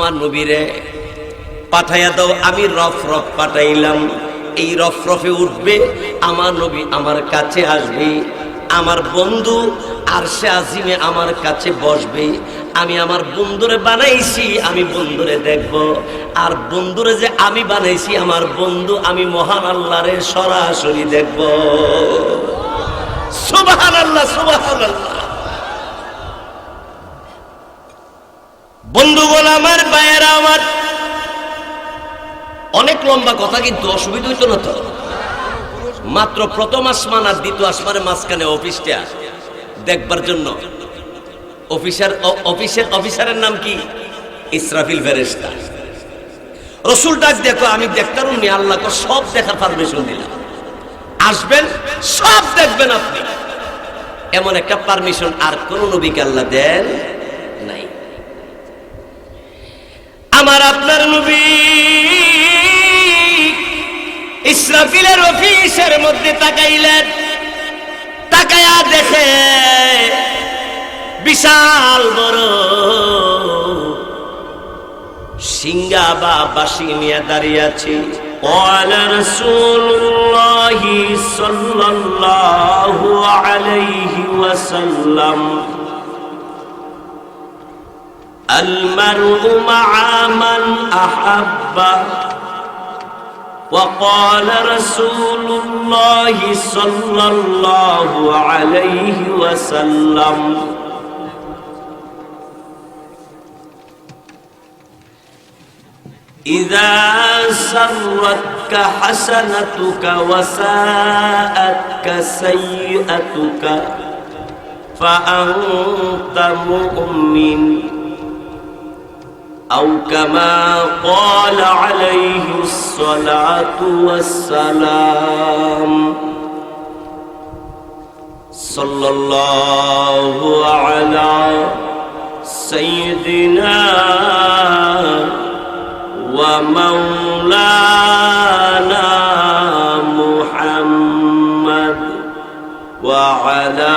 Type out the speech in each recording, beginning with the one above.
আমার নবীরে পাঠাইয়া দাও, আমি রফ রফ পাঠাইলাম। এই রফ রফে উঠবে, আমার নবী আমার কাছে আসবে, আমার বন্ধু আর সে আজিমে আমার কাছে বসবে। আমি আমার বন্ধুরে বানাইছি, আমি বন্ধুরে দেখব। আর বন্ধুরে যে আমি বানাইছি, আমার বন্ধু আমি মহান আল্লাহরে সরাসরি দেখব। সুবাহান আল্লাহ সুবাহান আল্লাহ বন্ধুগণ আমার, ভাইয়েরা আমার। অনেক লম্বা কথা, কিন্তু অসুবিধা হইতো না তো। মাত্র প্রথম আসমান আর দ্বিতীয় আসমানের মাঝখানে অফিসটা। দেখবার জন্য। অফিসার অফিসের, অফিসারের নাম কি? ইসরাফিল ফেরেস্তা রসুল ডাক, দেখো, আমি দেখতাম নি আল্লাহকে সব দেখার পারমিশন দিলাম। আসবেন, সব দেখবেন আপনি। এমন একটা পারমিশন আর কোন নবীকে আল্লাহ দেন নাই আমার আপনার নবী ইসরাফিলের অফিসের মধ্যে তাকাইলেন তাকায়া দেখে বিশাল বড় সিঙ্গা বা বাসি নিয়ে দাঁড়িয়ে আছি قال رسول الله صلى الله عليه وسلم المرء مع من أحب. وقال رسول الله صلى الله عليه وسلم إذا سرتك حسنتك وساءتك سيئتك فأنت مؤمن. أو كما قال عليه الصلاة والسلام صلى الله على سيدنا ومولانا محمد وعلى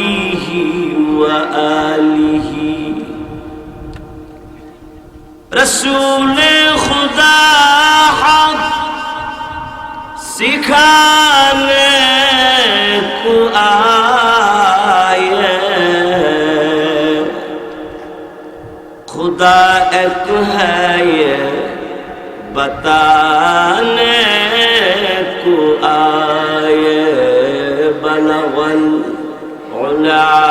وآله. رسول خدا حق سکھانے کو آئے. خدا ایک ہے یہ بتانے کو آئے. بلغ العلا.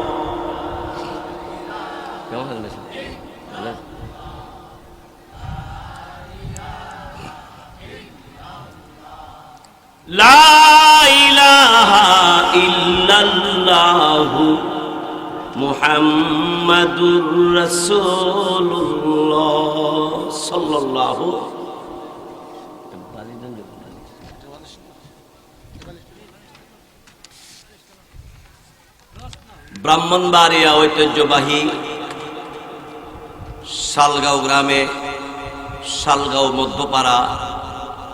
ব্রাহ্মণ বাড়িয়া ঐতিহ্যবাহী শালগাঁও গ্রামে শালগাঁও মধ্যপাড়া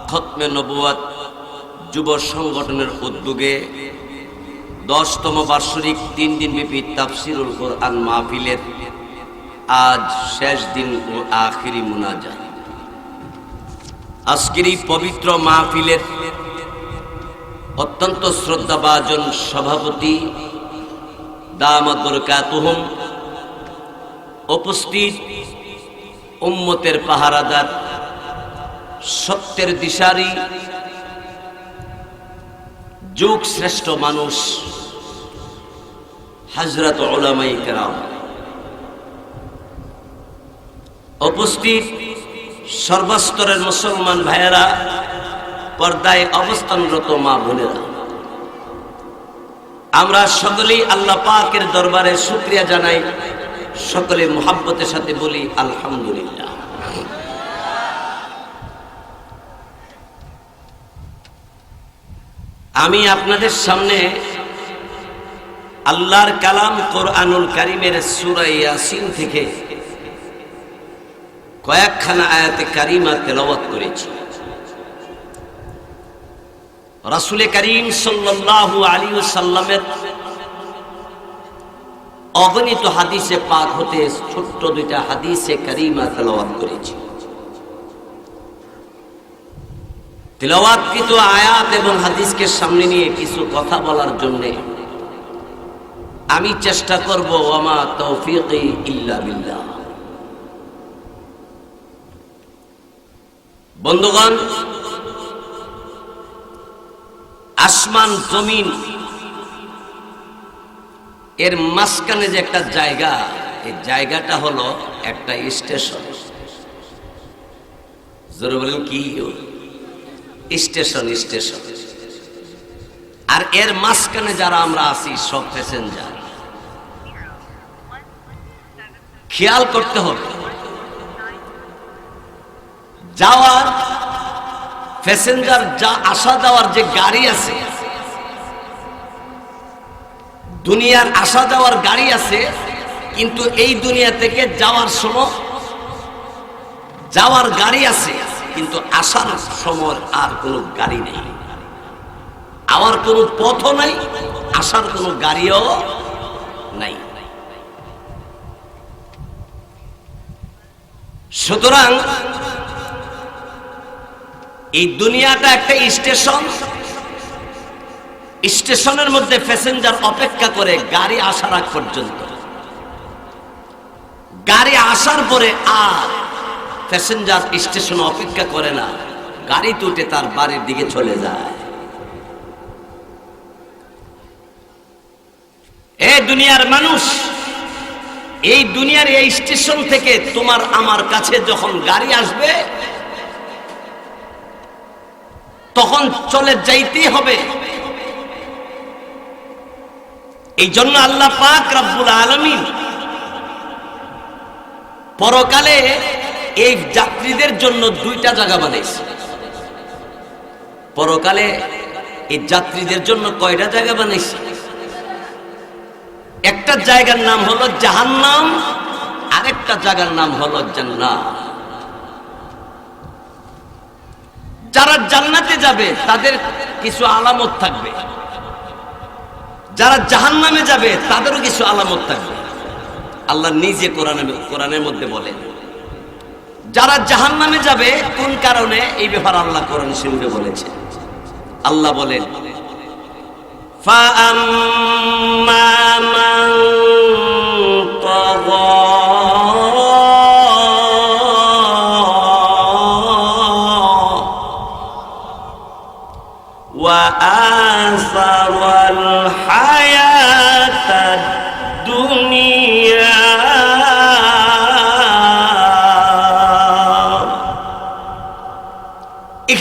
খতমে নবুয়াত যুব সংগঠনের উদ্যোগে দশতম বার্ষিক তিন দিন ব্যাপী তাফসিরুল কোরআন মাহফিলের আজ শেষ দিন ও আখিরি মুনাজা আজকের এই পবিত্র মাহফিলের অত্যন্ত শ্রদ্ধাভাজন সভাপতি দামাত বরকাতুহুম উপস্থিত উম্মতের পাহারাদার সত্যের দিশারি যুগ শ্রেষ্ঠ মানুষ হজরত ওলামাই কেরাম। উপস্থিত সর্বস্তরের মুসলমান ভাইয়েরা পর্দায় অবস্থানরত মা বোনেরা, আমরা সকলেই আল্লাহ পাকের দরবারে শুক্রিয়া জানাই সকলে মোহাব্বতের সাথে বলি আলহামদুলিল্লাহ। আমি আপনাদের সামনে আল্লাহর কালাম কোরআনুল কারিমের সুরা ইয়াসিন থেকে কয়েকখানা আয়াতে কারিমা তেলাওয়াত করেছি। রাসুলে করিম সাল্লাল্লাহু আলী সাল্লামের অগণিত হাদিসে পাক হতে ছোট্ট দুইটা হাদিসে কারিমা তেলাওয়াত করেছি। তেলাওয়াতকৃত আয়াত এবং হাদিসকে সামনে নিয়ে কিছু কথা বলার জন্য। আমি চেষ্টা করব, ওয়ামা তৌফিক ইল্লা বিল্লাহ। বন্ধুগণ, আসমান, জমিন, এর মাঝখানে যে একটা জায়গা, এই জায়গাটা হলো একটা স্টেশন। জোরে বলেন কি? Station station. আর এর মাঝখানে যারা আমরা আছি, সব প্যাসেঞ্জার খেয়াল করতে হবে। যাওয়ার প্যাসেঞ্জার যা আসা যাওয়ার যে গাড়ি আছে, দুনিয়ার আসা যাওয়ার গাড়ি আছে, কিন্তু এই দুনিয়া থেকে যাওয়ার সময় যাওয়ার গাড়ি আছে। কিন্তু আসার সময় আর কোনো গাড়ি নেই। আওয়ার কোনো পথও নাই, আসার কোনো গাড়িও নাই। সুতরাং এই দুনিয়াটা একটা স্টেশন। স্টেশনের মধ্যে প্যাসেঞ্জার অপেক্ষা করে গাড়ি আসার আগ পর্যন্ত। গাড়ি আসার পরে আর প্যাসেঞ্জার স্টেশন অপেক্ষা করে না। গাড়ি তুটে তার বাড়ির দিকে চলে যায়। এ দুনিয়ার মানুষ, এই দুনিয়ার এই স্টেশন থেকে তোমার আমার কাছে যখন গাড়ি আসবে, তখন চলে যাইতেই হবে। এই জন্য আল্লাহ পাক রাব্বুল আলমিন পরকালে এই যাত্রীদের জন্য দুইটা জায়গা বানাইছে। পরকালে এই যাত্রীদের জন্য কয়টা জায়গা বানাইছে? একটা জায়গার নাম হলো জাহান্নাম, আরেকটা জায়গার নাম হলো জান্নাত। যারা জান্নাতে যাবে, তাদের কিছু আলামত থাকবে। যারা জাহান্নামে যাবে, তাদেরও কিছু আলামত থাকবে। আল্লাহ নিজে কোরআনে কোরআনের মধ্যে বলেন যারা জাহান নামে যাবে কোন কারণে এই ব্যাপার আল্লাহ কোরআন শরীফে বলেছে আল্লাহ বলেন فَأَمَّا مَن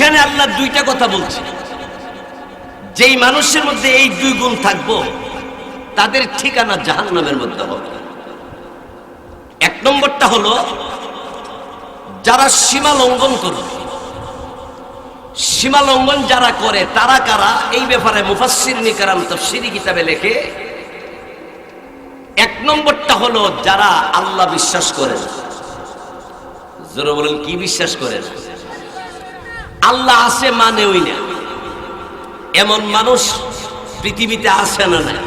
এখানে আল্লাহ দুইটা কথা বলছে। যেই মানুষের মধ্যে এই দুই গুণ থাকব, তাদের ঠিকানা জাহান্নামের মধ্যে হবে। এক নম্বরটা হলো, যারা সীমা লঙ্ঘন করবে সীমা লঙ্ঘন যারা করে, তারা কারা? এই ব্যাপারে মুফাসির নিকারাম তফসিরি কিতাবে লেখে, এক নম্বরটা হলো, যারা আল্লাহ বিশ্বাস করে না জোরে বলেন, কি বিশ্বাস করে না আল্লাহ আছে মানে ওই না। এমন মানুষ পৃথিবীতে আছে না নাই।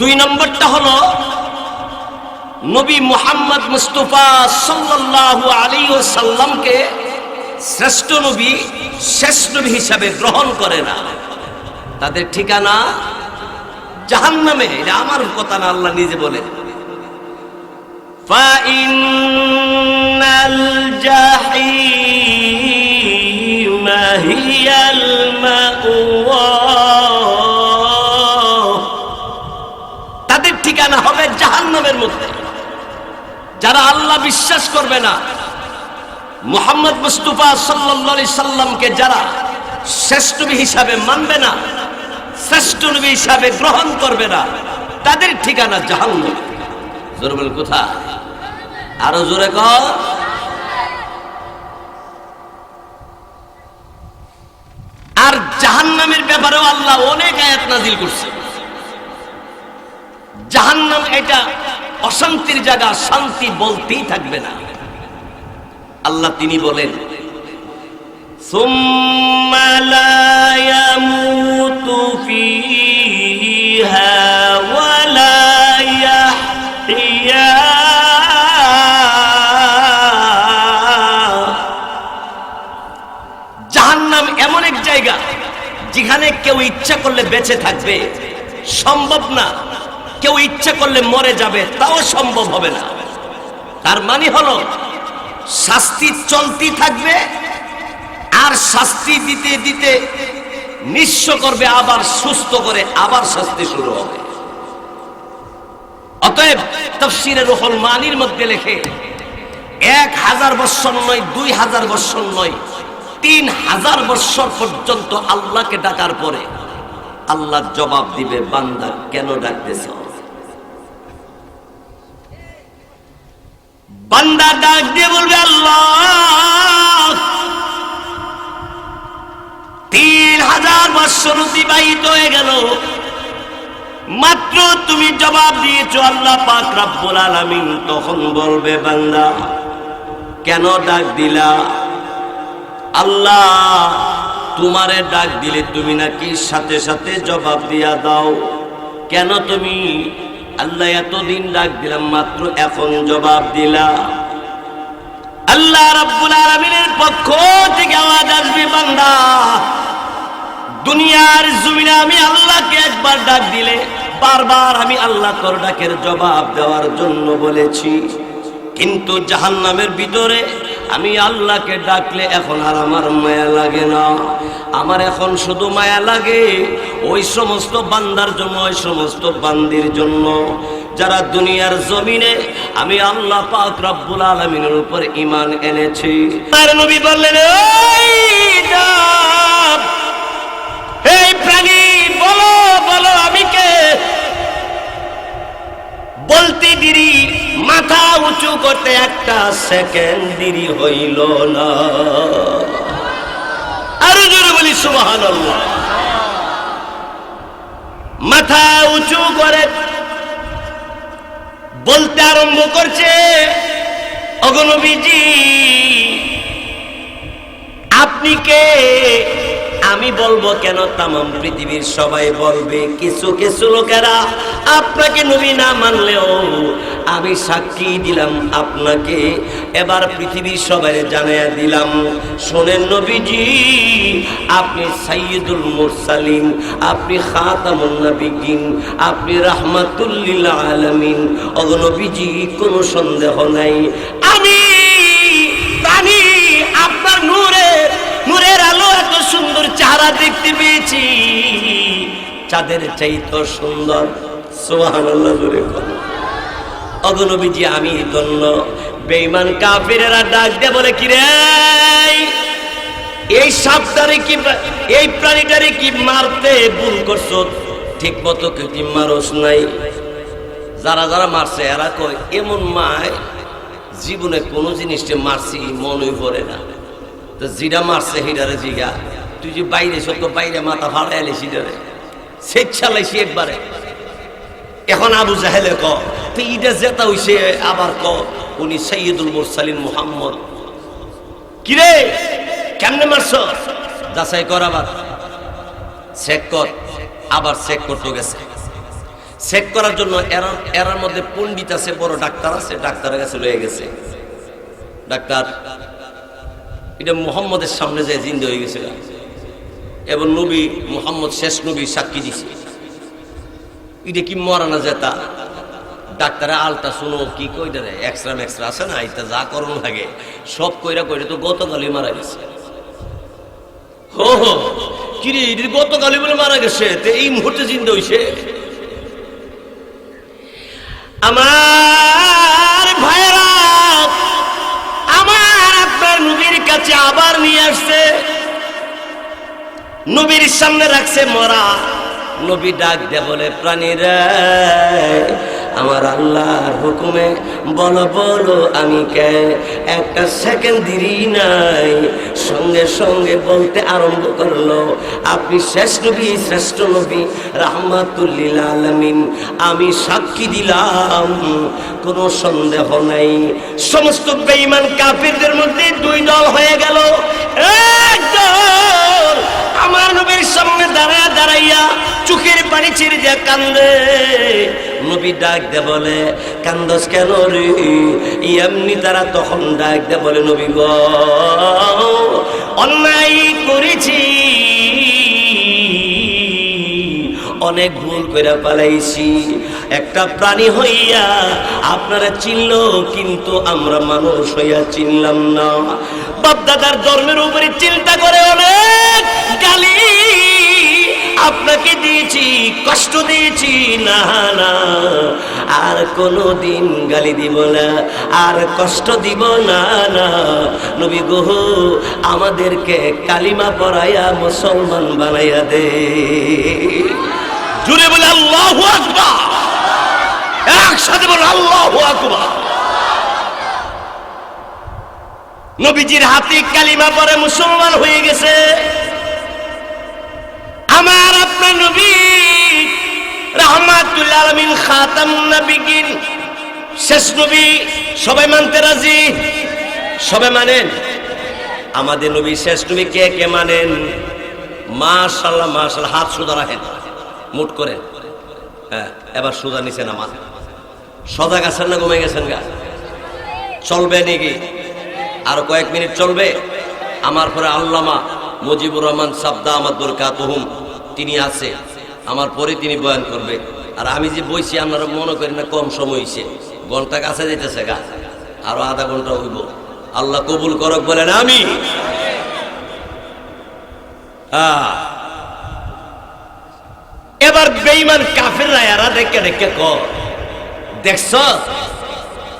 দুই নম্বরটা হলো, নবী মুহাম্মদ মুস্তফা সাল্লাল্লাহু আলাইহি ওয়াসাল্লামকে শ্রেষ্ঠ নবী, শেষ নবী হিসাবে গ্রহণ করে না। তাদের ঠিকানা জাহান্নামে, এটা আমার কথা না, আল্লাহ নিজে বলে। فإن الجحيم هي المأوى তাদের ঠিকানা হবে জাহান্নামের মধ্যে যারা আল্লাহ বিশ্বাস করবে না মোহাম্মদ মুস্তফা সাল্লি সাল্লামকে যারা শ্রেষ্ঠ নবী হিসাবে মানবে না শ্রেষ্ঠ নবী হিসাবে গ্রহণ করবে না তাদের ঠিকানা জাহান্নাম জোর বল কোথায় আরও জোরে কর। আর জাহান্নামের ব্যাপারেও আল্লাহ অনেক আয়াত নাজিল করছে। জাহান্নাম এটা অশান্তির জায়গা, শান্তি বলতেই থাকবে না। আল্লাহ তিনি বলেন ثم যেখানে কেউ ইচ্ছা করলে বেঁচে থাকবে। সম্ভব না। কেউ ইচ্ছা করলে মরে যাবে, তাও সম্ভব হবে না। তার মানে হলো, শাস্তি চলতি থাকবে, আর শাস্তি দিতে দিতে নিঃস্ব করবে, আবার সুস্থ করে আবার শাস্তি শুরু হবে। অতএব তফসিরের রুহুল মানির মধ্যে লেখে, এক হাজার বৎসর নয়, দুই হাজার বৎসর নয় তিন হাজার বৎসর পর্যন্ত আল্লাহকে ডাকার পরে আল্লাহ জবাব দিবে, বান্দা, কেন ডাকতেছ? বান্দা ডাক দিয়ে বলবে, আল্লাহ, তিন হাজার বৎসর অতিবাহিত হয়ে গেল। মাত্র তুমি জবাব দিয়েছ, আল্লাহ পাক রাব্বুল আলামিন তখন বলবে, বান্দা, কেন ডাক দিলা? আল্লাহ, তোমারে ডাক দিলে তুমি নাকি সাথে সাথে জবাব দিয়া দাও। কেন তুমি? আল্লাহ এতদিন ডাক দিলাম, মাত্র এখন জবাব দিলা। আল্লাহ রাব্বুল আলামিনের পক্ষ থেকে আওয়াজ আসবে, বান্দা। দুনিয়ার জমিনে আমি আল্লাহকে একবার ডাক দিলে, বারবার আমি আল্লাহ তোর ডাকের জবাব দেওয়ার জন্য বলেছি। কিন্তু জাহান্নামের ভিতরে আমি আল্লাহকে ডাকলে এখন আর আমার মায়া লাগে না। আমার এখন শুধু মায়া লাগে ওই সমস্ত বান্দার জন্য, ওই সমস্ত বান্দির জন্য। যারা দুনিয়ার জমিনে আমি আল্লাহ পাক রব্বুল আলমিনের উপর ইমান এনেছি। তার নবী বললেন "এই প্রাণী, বলো বলো আমি কে? বলতে দিরি মাথা উঁচু করতে একটা সেকেন্ড দেরি হইল না। আরও জোরে বলি সুবাহান মাথা উঁচু করে বলতে আরম্ভ করছে অগনবীজি আপনি কে? আমি বলব কেন তামাম পৃথিবীর সবাই বলবে, কিছু কিছু লোকেরা আপনাকে নবী না মানলেও আমি সাক্ষী দিলাম আপনাকে। এবার পৃথিবীর সবাই জানাইয়া দিলাম, শোনেন নবীজি, আপনি সাইয়দুল মুরসালিন, আপনি খাতামুন নবিগিন আপনি রাহমাতুল্লিল আলামিন। অগনবীজি কোনো সন্দেহ নাই। আমি সুন্দর চেহারা দেখতে পেয়েছি। চাঁদের চাইতো সুন্দর সোহানাল্লাহ জোরে অগনবীজি আমি ধন্য বেঈমান কাফিরেরা ডাক দে বলে, কি রে? এই সাপটারে কি এই প্রাণীটারে কি মারতে ভুল করছ? ঠিক মতো কি মারস নাই। যারা যারা মারছে, এরা কয়, এমন মায়, জীবনে কোনো জিনিসটা মারছি, মনই পড়ে না। তো জিরা মারছে হিডারে জিগা। তুই যে বাইরে সত্য বাইরে মাথা ফাড়া এলে সিডারে স্বেচ্ছালাইছি একবারে। এখন আবু জাহেলে ক তো ইটা জেতা হইছে, আবার ক, উনি সৈয়দুল মুরসালিন মুহাম্মদ। কিরে কেমনে মারছ? যাচাই কর আবার। চেক কর, আবার চেক করতে গেছে। চেক করার জন্য এরার এরার মধ্যে পণ্ডিত আছে, বড় ডাক্তার আছে, ডাক্তারের কাছে লয়ে গেছে। ডাক্তার, এটা মোহাম্মদের সামনে যে জিন্দে হয়ে গেছে এবং নবী মুহাম্মদ শেষ নবী সাক্ষী দিছে। এটা কি মরানা যেতা ডাক্তারে আলটা শুনো, কি কইটা রে? এক্সরা মেক্সরা আছে না? এটা যা করণ লাগে। সব কইরা কইরা তো গতকালই মারা গেছে। হো হো। কিরে এটা গতকালই বলে মারা গেছে? তো এই মুহূর্তে জিন্দে হইছে। আমার ভাইরা আমার আপনার নবীর কাছে আবার নিয়ে আসছে। নবীর সামনে রাখছে মরা। নবী ডাক দে বলে প্রাণীরা আমার আল্লাহর হুকুমে বলো বলো আমি কে? একটা সেকেন্ড দেরি নাই। সঙ্গে সঙ্গে বলতে আরম্ভ করল, আপনি শেষ নবী, শ্রেষ্ঠ নবী, রাহমাতুল্লিল আলামিন। আমি সাক্ষী দিলাম, কোনো সন্দেহ নাই। সমস্ত বেঈমান কাফিরদের মধ্যে দুই দল হয়ে গেল। এক দল আমার নবীর সামনে দাঁড়া দাঁড়াইয়া চোখের পানি ছেড়ে দিয়া কান্দে। নবী ডাক দে বলে, কান্দস কেন রে? এমনি তারা তখন ডাক দে বলে, নবী গ, অন্যায় করেছি। অনেক ভুল করে পালাইছি। একটা প্রাণী হইয়া আপনারা চিনল, কিন্তু আমরা মানুষ হইয়া চিনলাম না। বাপদাদার ধর্মের উপরে চিন্তা করে অনেক গালি। আপনাকে দিয়েছি, কষ্ট দিয়েছি, না না। আর কোনো দিন গালি দিব না, আর কষ্ট দিব না না। নবী গহ আমাদেরকে কালিমা পড়াইয়া মুসলমান বানাইয়া দে। জুড়ে বলে আল্লাহ আকবার। একসাথে বলে আল্লাহ নবীজির হাতে কালিমা পরে মুসলমান হয়ে গেছে। আমার আপনার নবী রহমাতুল আলমিন খাতাম নবীগিন। শেষ নবী, সবাই মানতে রাজি? সবাই মানেন? আমাদের নবী শেষ নবী কে কে মানেন? মাশাল্লাহ মাশাল্লাহ হাত সুদা রাখেন, মুট করে হ্যাঁ এবার সুদা নিচে নামান। সদা গেছেন না ঘুমে গেছেন গা? চলবে নাকি? আর কয়েক মিনিট চলবে। আমার পরে আল্লামা মুজিবুর রহমান সাবদা আমাদুল কাতুহুম তিনি আছে। আমার পরে তিনি বয়ান করবে। আর আমি যে বইছি, আপনারা মনে করি না কম সময় হয়েছে ঘণ্টা কাছে যেতেছে গা। আরও আধা ঘণ্টা হইব। আল্লাহ কবুল করক বলেন আমি এবার বেইমান কাফেররা এরা দেখে দেখে ক দেখছ?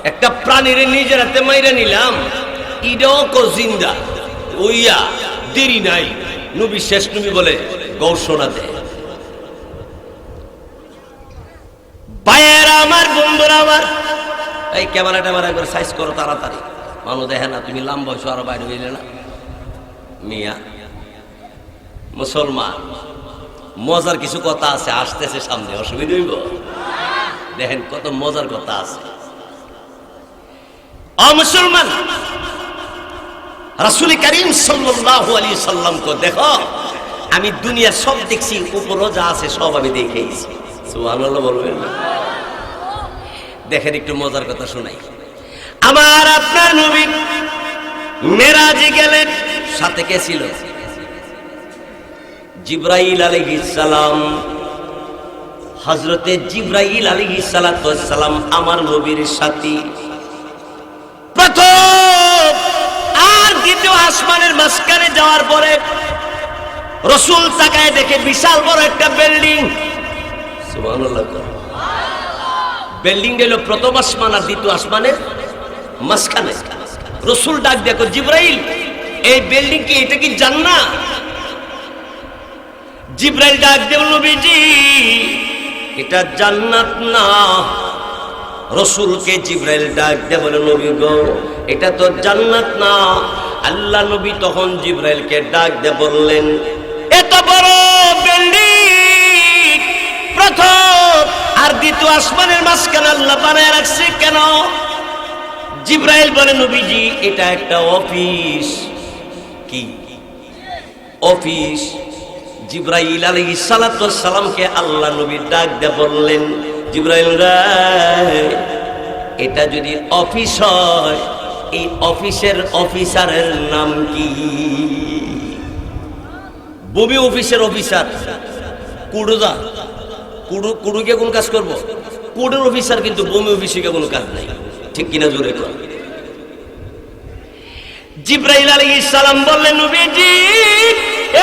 একটা প্রাণীর নিজের হাতে মাইরা নিলাম। ইডাও কো জিন্দা। ওইয়া, দেরি নাই। নবী শেষ নবী বলে, গৌষণা দে। আমার, বন্ধুরা আমার, এই ক্যামেরা ট্যামেরা একবার সাইজ করো তাড়াতাড়ি। মানুষ দেখে না, তুমি লাম বয়স আরও বাইরে হইলে না। মিয়া, মুসলমান, মজার কিছু কথা আছে, আসতেছে সামনে, অসুবিধা হইব? দেখেন কত মজার কথা আছে। মুসলমান, রাসুল করিম সাল্লাল্লাহু আলাইহি সাল্লামকে দেখো, আমি দুনিয়ার সব দেখছি উপরও যা আছে, সব আমি না। দেখেন একটু মজার কথা শোনাই। আমার আপনার নবী মেরাজে গেলেন, সাথে কে ছিল? জিব্রাইল আলাইহিস সালাম। হজরতে জিব্রাইল আলাইহিস সালাম আমার নবীর সাথী। প্রথম আর দ্বিতীয় আসমানের মাঝখানে যাওয়ার পরে রসুল তাকায় দেখে বিশাল বড় একটা বিল্ডিং। বিল্ডিং হলো প্রথম আসমান আর দ্বিতীয় আসমানের মাঝখানে। রসুল ডাক দেখো জিব্রাইল, এই বিল্ডিং কি, এটা কি জান্না জিব্রাইল ডাক দেব নবীজি এটা জান্নাত না। রসুলকে জিব্রাইল ডাক দে বলে, নবী গো, এটা তো জান্নাত না। আল্লাহ নবী তখন জিব্রাইলকে ডাক দে বললেন, এত বড় বিল্ডিং, প্রথম আর দ্বিতীয় আসমানের মাঝখানে আল্লাহ বানায় রাখছে কেন? জিব্রাইল বলে, নবীজি, এটা একটা অফিস। কি? অফিস? জিব্রাইল আলী সালামকে আল্লাহ নবী ডাক দিয়ে বললেন, জিব্রাইল এটা যদি অফিস হয়, এই অফিসের অফিসারের নাম কি? ভূমি অফিসের অফিসার। কুড়ুদা। কুড়ু কুড়ুকে কোন কাজ করব? কুড়ুর অফিসার, কিন্তু বমি অফিসে কোনো কাজ নাই। ঠিক কিনা জোরে কর। জিব্রাইল আলী ইসলাম বললেন, নবীজি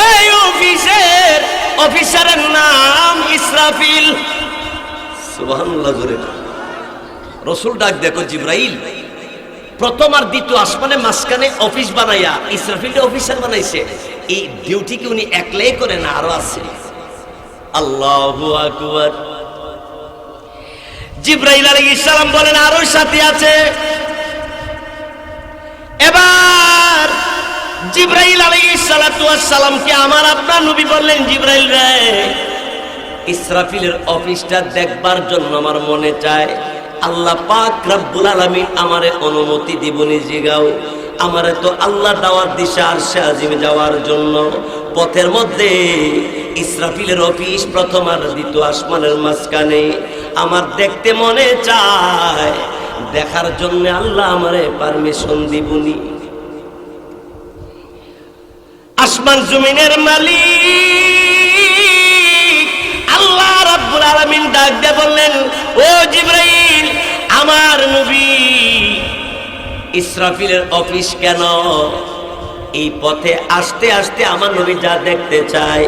এই অফিসের, অফিসারের নাম ইসরাফিল। রসুল ডাক দেখো জিব্রাইল, প্রথম আর দ্বিতীয় আসমানে মাঝখানে অফিস বানাইয়া ইসরাফিলকে অফিসার বানাইছে। এই ডিউটি কি উনি একলাই করে না, আরও আছে। আল্লাহ আকবার। জিব্রাইল আলাইহিস ইসলাম বলেন, আরও সাথী আছে? এবার জিব্রাইল ওয়াস আমার আপনার নবী বললেন, জিব্রাইল রে, ইসরাফিলের অফিসটা দেখবার জন্য আমার মনে চায়। আল্লাহ পাক রব্বুল আলামিন আমারে অনুমতি দিবনি জিগাও আমারে তো আল্লাহ দাওয়ার দিশা আর আজিমে যাওয়ার জন্য। পথের মধ্যে ইসরাফিলের অফিস প্রথম আর দ্বিতীয় আসমানের মাঝখানে। আমার দেখতে মনে চায়, দেখার জন্য আল্লাহ আমারে পারমিশন দিবনি। আসমান জমিনের মালিক। আল্লাহ রাব্বুল আলামিন ডাক দিয়ে বললেন, ও জিব্রাইল, আমার নবী ইসরাফিলের অফিস কেন? এই পথে আসতে আসতে আমার নবী যা দেখতে চায়,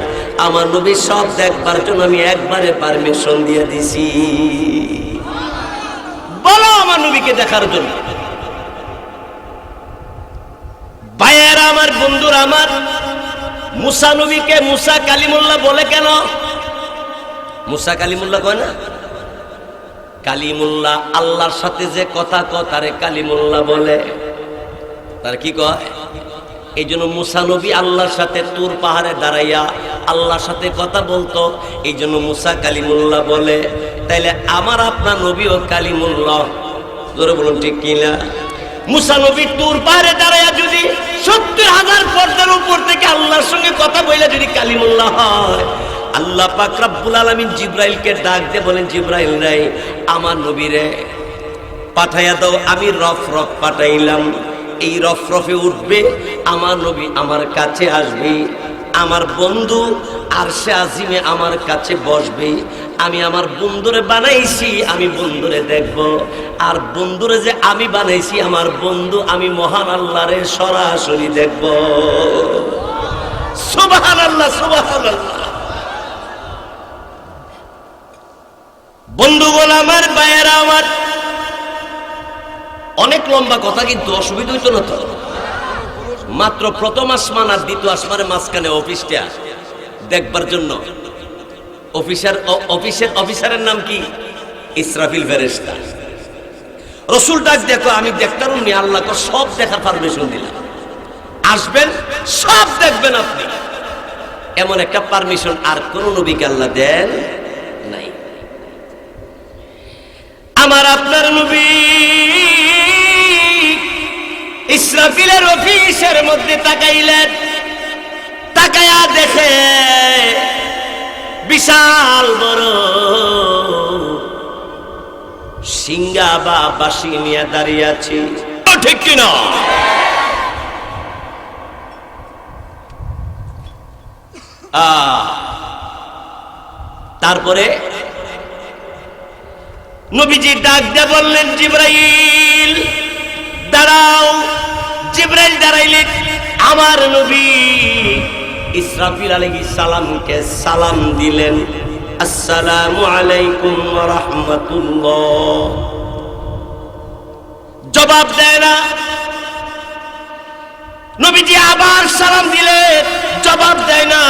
আমার নবী সব দেখবার জন্য আমি একবারে পারমিশন দিয়ে দিছি। বলো আমার নবীকে দেখার জন্য। ভাইয়েরা, আমার বন্ধুরা, আমার মুসা নবীকে মুসা কালিমুল্লাহ বলে কেন? মুসা কালিমুল্লাহ কয় না? কালিমুল্লাহ আল্লাহর সাথে যে কথা কয়, তারে কালিমুল্লাহ বলে। তার কি কয়? এই জন্য মুসা নবী আল্লাহর সাথে তুর পাহাড়ে দাঁড়াইয়া আল্লাহর সাথে কথা বলতো এই জন্য মুসা কালিমুল্লাহ বলে। তাইলে আমার আপনার নবীও কালিমুল্লাহ। জোরে বলুন ঠিক কিনা? মুসা নবী তুর পাহাড়ে দাঁড়াইয়া যদি সত্তর হাজার পর্দার উপর থেকে আল্লাহর সঙ্গে কথা বইলে যদি কালিমুল্লাহ হয়, আল্লাহ পাক রাব্বুল আলামিন জিব্রাইলকে ডাক দিয়ে বলেন, জিব্রাইল রাই আমার নবী রে, পাঠাইয়া দাও, আমি রফ রফ পাঠাইলাম। এই রফ রফে উঠবে, আমার নবী আমার কাছে আসবে। আমার বন্ধু আর সে আজিমে আমার কাছে বসবে। আমি আমার বন্ধুরে বানাইছি, আমি বন্ধুরে দেখব। আর বন্ধুরে যে আমি বানাইছি, আমার বন্ধু আমি মহান আল্লাহরে সরাসরি দেখব। সুবহান আল্লাহ সুবহান আল্লাহ আমার বায়েরা আমার। অনেক লম্বা কথা, কিন্তু অসুবিধা হইতো না তো। মাত্র প্রথম আসমান আর দ্বিতীয় আসমানের মাঝখানে অফিসটা দেখবার জন্য। অফিসার অফিসের, অফিসারের নাম কি? ইসরাফিল ফেরেস্তা রসুল ডাক দেখো আমি দেখতাম নি আল্লাহকে সব দেখার পারমিশন দিলাম। আসবেন, সব দেখবেন আপনি। এমন একটা পারমিশন আর কোন নবীকে আল্লাহ দেন নাই। আমার আপনার নবী ইসরাফিলের অফিসের মধ্যে তাকাইলেন। তাকায়া দেখে বিশাল বড় সিঙ্গা বা বাসি নিয়ে দাঁড়িয়ে আছি। ঠিক কিনা? তারপরে নবীজি ডাক দিয়ে বললেন জিব্রাইল! দাঁড়াও, জিব্রাইল দাঁড়াইলে আমার নবী ইসরাফিল আলাইহিস সালামকে সালাম দিলেন। আসসালামু আলাইকুম ওয়া রাহমাতুল্লাহ। জবাব দেয় না। নবীজি আবার সালাম দিলেন, জবাব দেয় না।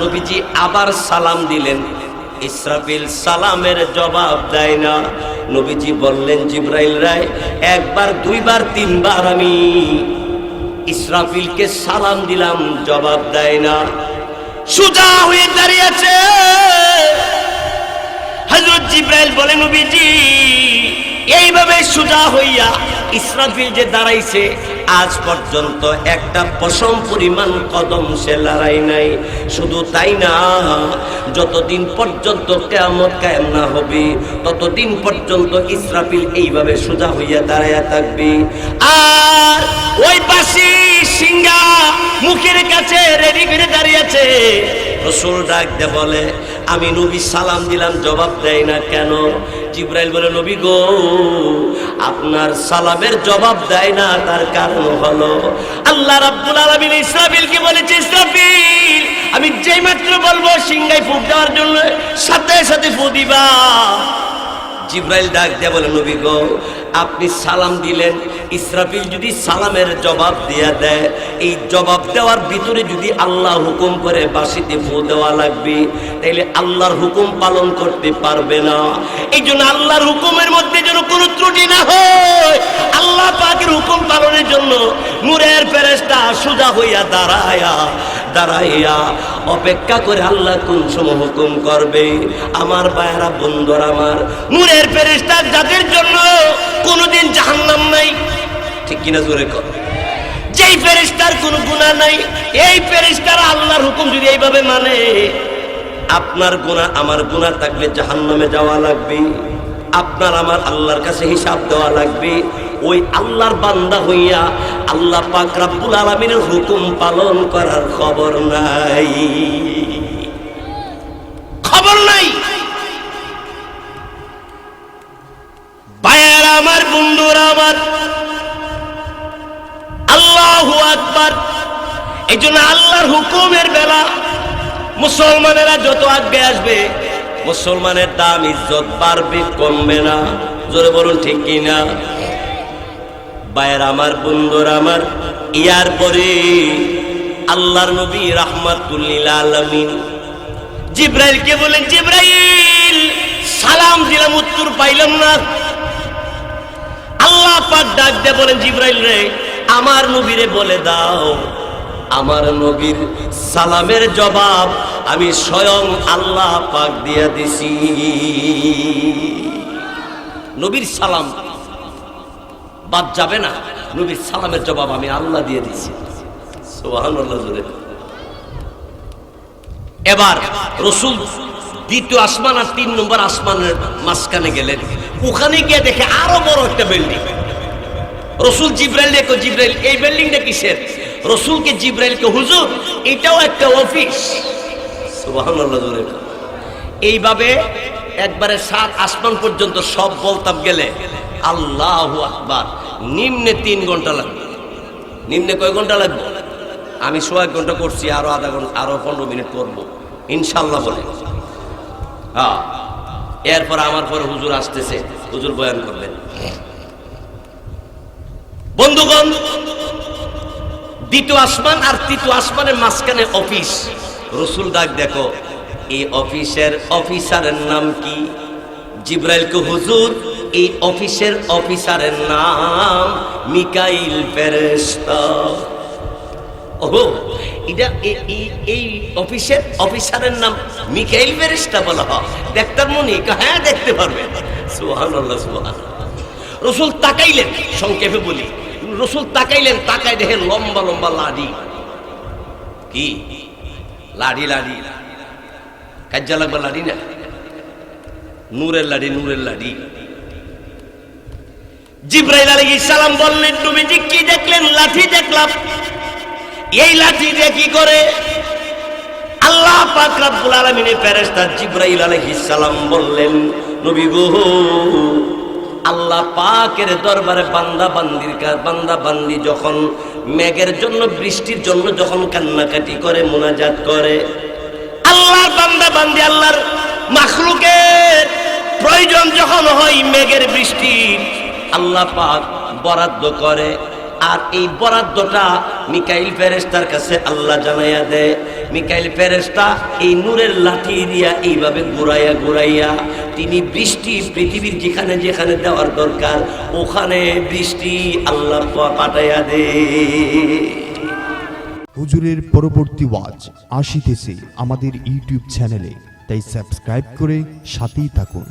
নবীজি আবার সালাম দিলেন। ইসরাফিল সালামের জবাব দেয় না। নবীজি বললেন, জিব্রাইল রায়, একবার, দুইবার, তিনবার আমি ইসরাফিলকে সালাম দিলাম, জবাব দেয় না। সুজা হয়ে দাঁড়িয়েছে। হজরত জিব্রাইল বলে, নবীজি এইভাবে সোজা হইয়া ইসরাফিল যে দাঁড়াইছে, আজ পর্যন্ত একটা পশম পরিমাণ কদম সে লড়াই নাই। শুধু তাই না, যতদিন পর্যন্ত কেয়ামত কায়েম না হবে, ততদিন পর্যন্ত ইসরাফিল এইভাবে সোজা হইয়া দাঁড়াইয়া থাকবে। আর ওই পাশে সিংহা মুখের কাছে রেডি করে দাঁড়িয়েছে রসুল ডাক দে বলে, আমি নবী সালাম দিলাম, জবাব দেয় না কেন? জিব্রাইল বলে, নবী গো, আপনার সালামের জবাব দেয় না, তার কারণ হলো আল্লাহ রাব্বুল আলামিন ইসরাফিলকে বলেছে, ইসরাফিল, আমি যেই মাত্র বলব সিংহাই ফুক দেওয়ার জন্য সাথে সাথে ফু দিবা। জিব্রাইল ডাক দেয়া বলে, নবী গো আপনি সালাম দিলেন। ইসরাফিল যদি সালামের জবাব দিয়া দেয়, এই জবাব দেওয়ার ভিতরে যদি আল্লাহ হুকুম করে বাসিতে ফু দেওয়া লাগবে, তাইলে আল্লাহর হুকুম পালন করতে পারবে না। এই জন্য আল্লাহর হুকুমের মধ্যে যেন কোনো ত্রুটি না হয়। আল্লাহ পাকের হুকুম পালনের জন্য নূরের ফেরেশতা সোজা হইয়া দাঁড়ায়া, দাঁড়াইয়া অপেক্ষা করে আল্লাহ কোন সময় হুকুম করবে। আমার বায়রা বন্ধুর আমার, নূরের ফেরেশতা যাদের জন্য কিনা জোরে কর। যেই ফেরেশতার কোনো গুনাহ নাই, এই ফেরেশতারা আল্লাহর হুকুম যদি এইভাবে মানে আপনার গুনাহ আমার গুনাহ থাকলে জাহান্নামে যাওয়া লাগবে, আপনার আমার আল্লাহর কাছে হিসাব দেওয়া লাগবে, ওই আল্লাহর বান্দা হইয়া আল্লাহ পাক রাব্বুল আলামিনের হুকুম পালন করার খবর নাই। খবর নাই। আল্লাহু আকবার। এই জন্য আল্লাহর হুকুমের বেলা মুসলমানেরা যত আগে আসবে, মুসলমানের দাম ইজ্জত বাড়বে, কমবে না। জোরে বলুন ঠিক কিনা বায়ের আমার, বন্ধুর আমার, ইয়ার পরে আল্লাহর নবী আলামিন জিব্রাইলকে বলেন জিব্রাইল, সালাম দিলাম, উত্তর পাইলাম না। আল্লাহ পাক ডাক দিয়ে বলেন, জিব্রাইল রে আমার নবীরে বলে দাও। আমার নবীর সালামের জবাব আমি স্বয়ং আল্লাহ পাক দিয়া দিছি। নবীর সালাম বাদ যাবে না। নবীর সালামের জবাব আমি আল্লাহ দিয়ে দিছি। এবার রসুল দ্বিতীয় আসমান আর তিন নম্বর আসমানের মাঝখানে গেলেন। ওখানে গিয়ে দেখে আরও বড় একটা বিল্ডিং। রসুল জিব্রাইল দেখো, জিব্রাইল, এই বিল্ডিংটা কিসের? রসুলকে জিব্রাইলকে, হুজুর, এটাও একটা অফিস। এইভাবে একবারে সাত আসমান পর্যন্ত সব বলতাম গেলে আল্লাহ আকবার। নিম্নে তিন ঘণ্টা লাগবে। নিম্নে কয় ঘণ্টা লাগবে? আমি সোয়া ঘণ্টা করছি, আরও আধা ঘণ্টা, আরও পনেরো মিনিট করব ইনশাল্লাহ বলে। হ্যাঁ এরপর আমার পরে হুজুর আসতেছে। হুজুর বয়ান করবেন বন্ধুগণ, দ্বিতীয় আসমান আর তৃতীয় আসমানের মাঝখানে অফিস। রসুল ডাক, দেখো, এই অফিসের অফিসারের নাম কি? জিব্রাইলকে হুজুর, এই অফিসের অফিসারের নাম মিকাইল ফেরেশতা। ওহো, এটা এই- অফিসের অফিসারের নাম মিকাইল ফেরেশতা বলা হয়। দেখতার মনে হ্যাঁ দেখতে পারবে। সুবহানাল্লাহ সুবহানাল্লাহ। রসুল তাকাইলেন, সংক্ষেপে বলি। রসুল তাকাইলেন তাকাই দেখেন লম্বা লম্বা লাডি। কি? লাডি লাডি। কাজ্জা লাগবে লাডি না? নূরের লাডি নূরের লাডি। জিব্রাইল আলাইহিস সালাম বললেন, তুমি যে কি দেখলেন? লাঠি দেখলাম। এই লাঠি দিয়ে কি করে? আল্লাহ পাক রব্বুল আলামিনের ফেরেশতা জিব্রাইল আলাইহিস সালাম বললেন, নবী গো আল্লাহ পাকের দরবারে বান্দা বান্দির বান্দা বান্দি যখন মেঘের জন্য, বৃষ্টির জন্য যখন কান্নাকাটি করে, মোনাজাত করে, আল্লাহর বান্দা বান্দি, আল্লাহর মাখলুকের প্রয়োজন যখন হয় মেঘের বৃষ্টি, আল্লাহ পাক বরাদ্দ করে। আর এই বরাদ্দটা মিকাইল ফেরেস্তার কাছে আল্লাহ জানাইয়া দেয়। মিকাইল ফেরেস্তা এই নূরের লাঠি দিয়া এইভাবে ঘুরাইয়া ঘুরাইয়া তিনি বৃষ্টি পৃথিবীর যেখানে যেখানে দেওয়ার দরকার, ওখানে বৃষ্টি আল্লাহ পাঠাইয়া দে হুজুরের পরবর্তী ওয়াজ আসিতেছে আমাদের ইউটিউব চ্যানেলে, তাই সাবস্ক্রাইব করে সাথেই থাকুন।